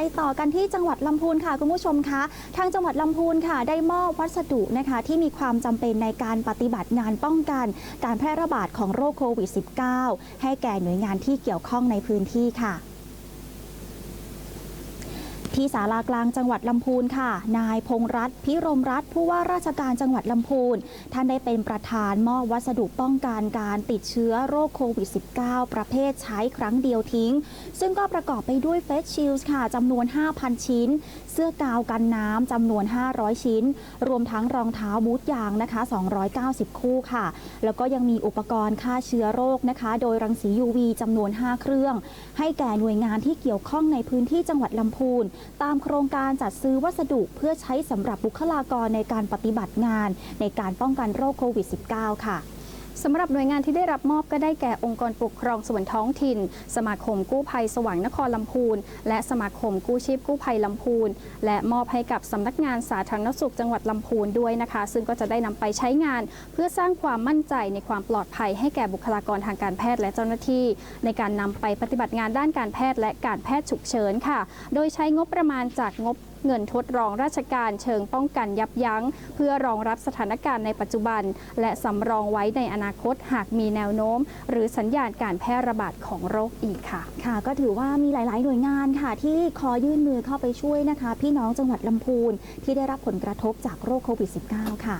ไปต่อกันที่จังหวัดลำพูนค่ะคุณผู้ชมคะ ทางจังหวัดลำพูนค่ะ ได้มอบวัสดุนะคะที่มีความจำเป็นในการปฏิบัติงานป้องกัน การแพร่ระบาดของโรคโควิด -19 ให้แก่หน่วยงานที่เกี่ยวข้องในพื้นที่ค่ะ ที่ศาลากลางจังหวัดลำพูนค่ะ นายพงษ์รัตน์พิรมรัตน์ผู้ว่าราชการจังหวัดลำพูน ท่านได้เป็นประธานมอบวัสดุป้องกันการติดเชื้อโรคโควิด -19 ประเภทใช้ครั้งเดียวทิ้ง ซึ่งก็ประกอบไปด้วยเฟสชิลส์ค่ะจำนวน 5,000 ชิ้น เสื้อกาวกันน้ำจำนวน 500 ชิ้น รวมทั้งรองเท้าบูทยางนะคะ 290 คู่ค่ะ แล้วก็ยังมีอุปกรณ์ฆ่าเชื้อโรคนะคะ โดยรังสี UV จำนวน 5 เครื่อง ให้แก่หน่วยงานที่เกี่ยวข้องในพื้นที่จังหวัดลำพูนตามโครงการจัดซื้อวัสดุเพื่อใช้สำหรับบุคลากรในการปฏิบัติงาน ในการป้องกันโรคโควิด -19 ค่ะ สำหรับหน่วยงานที่ได้รับมอบก็ได้แก่องค์กรปกครองส่วนท้องถิ่น สมาคมกู้ภัยสว่างนครลำพูน และสมาคมกู้ชีพกู้ภัยลำพูน และมอบให้กับสำนักงานสาธารณสุขจังหวัดลำพูนด้วยนะคะ ซึ่งก็จะได้นำไปใช้งาน เพื่อสร้างความมั่นใจในความปลอดภัย ให้แก่บุคลากรทางการแพทย์และเจ้าหน้าที่ ในการนำไปปฏิบัติงานด้านการแพทย์และการแพทย์ฉุกเฉินค่ะ โดยใช้งบประมาณจากงบเงินทดรองราชการเชิงป้องกันยับยั้ง เพื่อรองรับสถานการณ์ในปัจจุบัน และสำรองไว้ในอนาคตหากมีแนวโน้ม หรือสัญญาณการแพร่ระบาดของโรคอีกค่ะ ค่ะ ก็ถือว่ามีหลาย ๆ หน่วยงานค่ะ ที่ขอยื่นมือเข้าไปช่วยนะคะ พี่น้องจังหวัดลำพูนที่ได้รับผลกระทบจากโรคโควิด -19 ค่ะ